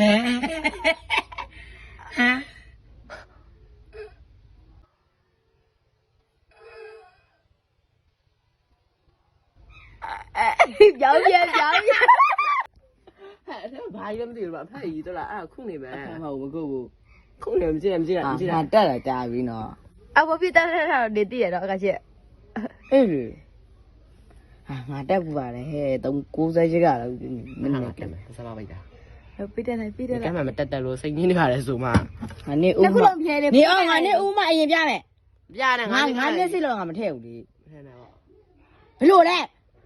hả? Hả giỡn ghê giỡn ghê 발염들만 파이더라 gì 하고 그거 콩님 지금 지금 지금 아 따라 따비노 아뭐 비따라 để tiền đó cả chị ừ à mà đẹp quá đấy tổng cố dây chứ cả mình làm cái này sao mà bây giờ? တည်ရတော့အကချစ်အေးလေဟာငါတက်ပူပါလေဟဲ့360ရကတော့မမင်းင်းနဲ့ကဲမယ်စပါပိတ်တာပြတဲ့လိုက်ပြတဲ့လိုကဲက်မယ်မတက်တက်လို့စိတ်ကြီးနေပါလေဆိုမှငါနေဦးတစ်ခုမလုံးပြဲနေနေအောင်ငါနေဦးမအရင်ပြမယ်ပြတယ်ငါငါငါမျက်စိလုံးငါမထည့်ဘူးလေဟဲ့နော်ဘလို့လဲ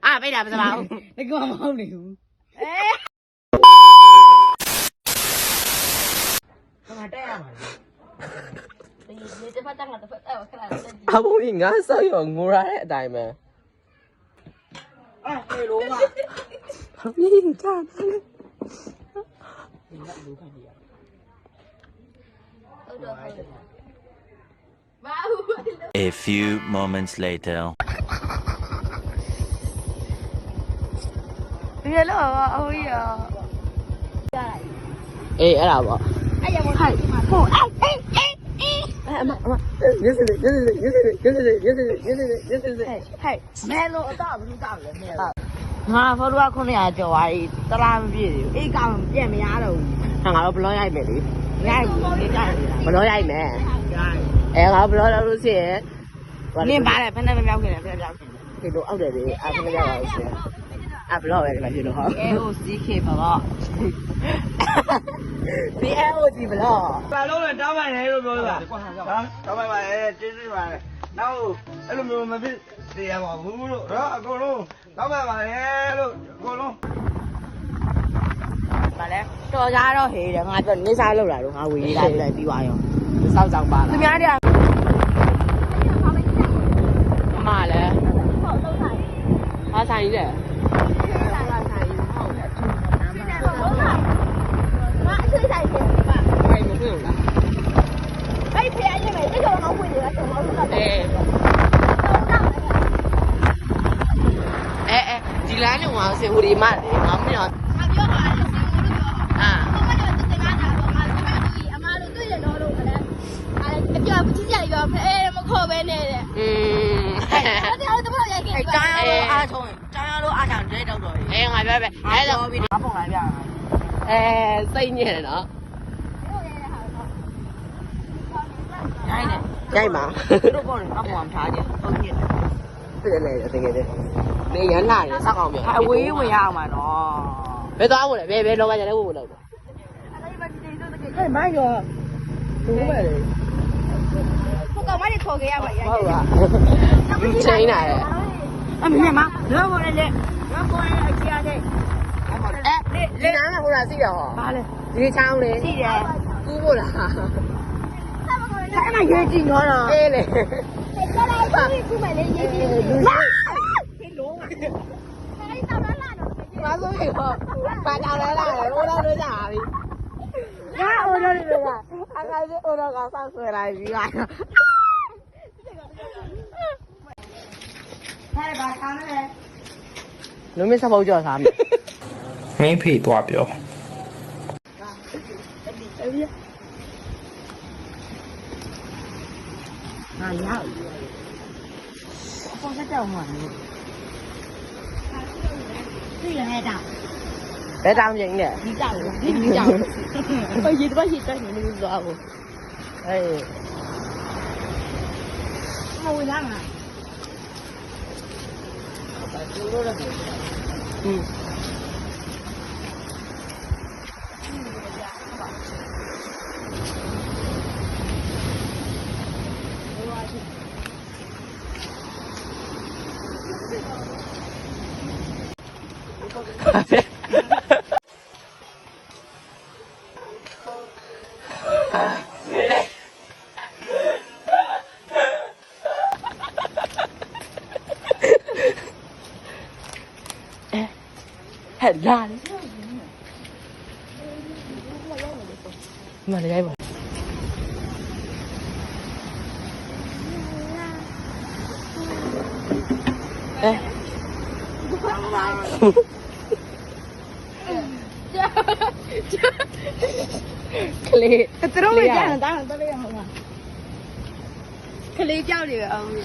အာပိတ်တာမစပါဘူးငါကမဟုတ်နေဘူးငါတက်ရမှာနေတစ်ဖက်တ A few moments later. Hello, how are you? Hi. ငါဖော်တော့900ကျော်သွားပြီတလားမပြည့်သေးဘူးအေးကောင်ပြက်မရတော့ဘူးဟာငါတော့ဘလော့ရိုက်မယ်လေရိုက်ဘူးနေကြတယ်ဘလော့ရိုက်မယ်ရိုက်အဲငါဘလော့လုပ်လို့ရှိရင်နင်းပါလေဖက်နဲ့မပြောင်းခင်လေဖက်ပြောင်းခင်ဒီလိုအောက်တယ်လေအဖမရပါဘူးရှင်အဘလော့ပဲဒီမှာဖြစ်လို့ဟော AOCK ပါတော့ BLOG ဘလော့ပါလုံးနဲ့တောင်းပန်တယ်လို့ပြောတာဟာတောင်းပန်ပါရဲ့ကျေးဇူးပါတယ်နောက်အဲ့လိုမျိုးမဖြစ် သေးရပါဘူးလို့တော့အကုန်လုံးတောင်းပန်ပါရဲ့လို့အကုန်လုံးဗာလဲတော်ကြတော့ဟေးတယ်ငါပြောနေစားလောက်လာတော့ငါဝေးလာပြီးပြီးသွားရောစောက်ဆောင်ပါလားသူများတွေကအမလည်းဟာဆိုင်ကြီးလေငါအချွေးဆိုင်တယ်ပါဘယ်မဖြစ်ဘူးလား အဲ့ဖေးအဲ့မဲ့အဲ့ကောင်တော့ဝင်နေတာကျွန်တော်တို့က အေးအဲအဲဒီလမ်းလုံးအော င်စင်ဟိုဒီမလေငါမင်းတော့ငါပြောပါလေစီဦးလို့ပြောအာဘာမှတော့တင်ကားတာတော့ငါကျွန်တော်ဒီအမားတို့တွေ့တယ်တော့လို့လည်းအဲ့အပြောပကြီးကြရောဖဲမခေါ်ပဲနဲ့တဲ့อืมအဲ့ဒါတော့တော့ရိုက်ခဲ့အဲပြီကျောင်းရလို့အားဆုံးကျောင်းရလို့အားချောင်တဲ့တော့တော်အေးငါပြောပဲအဲအဲတော့တော့ပြီးငါပုံလိုက်ပြအဲစိတ်ညစ်တယ်နော်ရိုင်းနေရိုက်ပါသူတို့ပေါ်နေအပေါ်မှာထားကြဟုတ်ကဲ့ ပြည့်တယ်တကယ်တည်းနေရမ်းလာတယ်စောက်အောင်ပြန်အဝေးဝင်ရအောင်ပါနော်ဘယ်သွားဖို့လဲဘယ်ဘယ်လောကကြလဲဖို့လို့အဲမိုင်းရောဘူးပဲလေကိုကောင်မလေးခေါ်ခဲ့ရမှာရိုက်ဟုတ်လားချိန်လာတယ်အမေမလောပေါ်လေလောပေါ်လေအကြီးအားတဲ့အဲဒီနားကဟိုလားစီးရဟောပါလေဒီချောင်းလေကြည့်တယ်ကူးဖို့လားအဲ့မှာရေးကြည့်တော့တော့အေးလေကျ လိုက်ပါခုမှလည်းရေးကြည့်လူလုံးဖေးလုံးအဲ့တော့လာလာတော့မဆိုးရေဟောပါကြလဲလားဟိုတော့တွေ့ကြပါပြီငါအိုတော့လေကအကားကြီးအိုတော့ကဆောက်ဆွဲလိုက်ပြီးသွားတော့ဟဲ့ဘာကောင်းလဲလူမင်းစပုတ်ကြော်စားမယ်မင်းဖေသွားပြောငါရောက် con sẽ trồng à cái gì hè đào để tao vậy nè đi chào đi chào có gì có gì tao nhìn đi rồi. Đây thôi lắm à. Ừ. 太烂了你把这吧。哎。不管可以他自动当然都这好吧可以叫你嗯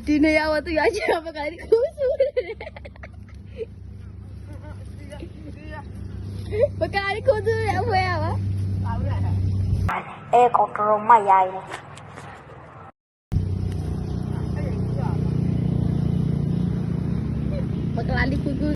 Dine ya waktu ya aja apa kali kusur. Bekali kusur ya apa ya apa? Eh kok rumah ya ini. Bekali kusur.